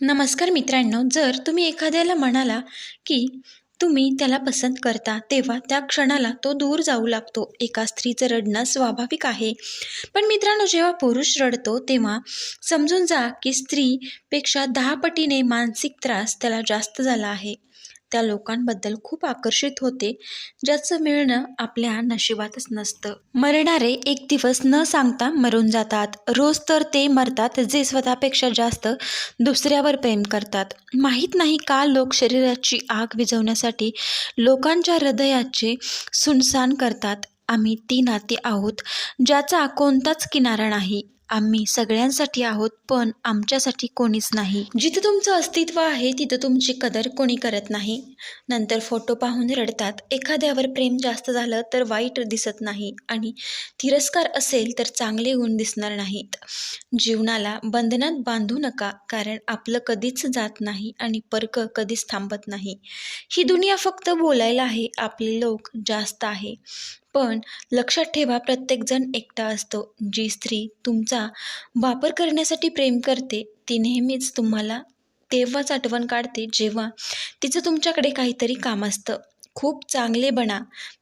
नमस्कार मित्रांनो जर तुम्ही एखाद्याला म्हणाला की तुम्ही त्याला पसंत करता तेव्हा त्या क्षणाला तो दूर जाऊ लागतो. एका स्त्रीचं रडणं स्वाभाविक आहे. पण मित्रांनो जेव्हा पुरुष रडतो तेव्हा समजून जा की स्त्रीपेक्षा दहा पटीने मानसिक त्रास त्याला जास्त झाला आहे. त्या लोकांबद्दल खूप आकर्षित होते ज्याचं मिळणं आपल्या नशिबातच नसतं. मरणारे एक दिवस न सांगता मरून जातात. रोज तर ते मरतात जे स्वतःपेक्षा जास्त दुसऱ्यावर प्रेम करतात. माहीत नाही का लोक शरीराची आग विझवण्यासाठी लोकांच्या हृदयाचे सुनसान करतात. आम्ही ती नाती आहोत ज्याचा कोणताच किनारा नाही. आम्ही सगळ्यांसाठी आहोत पण आमच्यासाठी कोणीच नाही. जिथं तुमचं अस्तित्व आहे तिथं तुमची कदर कोणी करत नाही. नंतर फोटो पाहून रडतात. एखाद्यावर प्रेम जास्त झालं तर वाईट दिसत नाही आणि तिरस्कार असेल तर चांगले गुण दिसणार नाहीत. जीवनाला बंधनात बांधू नका कारण आपलं कधीच जात नाही आणि पर्क कधीच थांबत नाही. ही दुनिया फक्त बोलायला आहे आपले लोक जास्त आहे. पण लक्षात ठेवा प्रत्येकजण एकटा असतो. जी स्त्री तुमचा वापर करण्यासाठी प्रेम करते ती नेहमीच तुम्हाला तेव्हाच आठवण काढते जेव्हा तिचं तुमच्याकडे काहीतरी काम असतं. खूप चांगले बना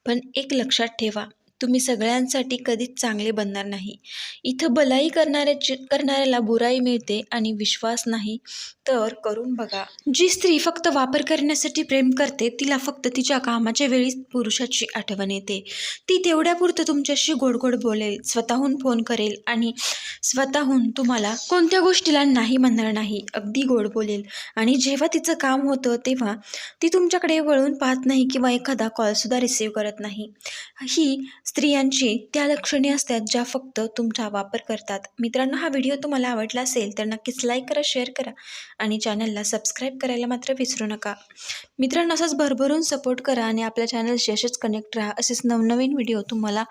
पण एक लक्षात ठेवा. तुम्ही सगळ्यांसाठी कधीच चांगले बनणार नाही. इथं भलाई करणाऱ्याची करणाऱ्याला बुराई मिळते आणि विश्वास नाही तर करून बघा. जी स्त्री फक्त वापर करण्यासाठी प्रेम करते तिला फक्त तिच्या कामाच्या वेळी पुरुषाची आठवण येते. ती तेवढ्यापुरतं तुमच्याशी गोड गोड बोलेल स्वतःहून फोन करेल आणि स्वतःहून तुम्हाला कोणत्या गोष्टीला नाही म्हणणार नाही अगदी गोड बोलेल. आणि जेव्हा तिचं काम होतं तेव्हा ती तुमच्याकडे वळून पाहत नाही किंवा एखादा कॉलसुद्धा रिसीव्ह करत नाही. ही स्त्रियांची त्या लक्षणे असतात ज्या फक्त तुमचा वापर करतात. मित्रांनो हा व्हिडिओ तुम्हाला आवडला असेल तर नक्कीच लाईक करा शेअर करा आणि चॅनलला सबस्क्राईब करायला मात्र विसरू नका. मित्रांनो असंच भरभरून सपोर्ट करा आणि आपल्या चॅनलशी असेच कनेक्ट राहा. असेच नवनवीन व्हिडिओ तुम्हाला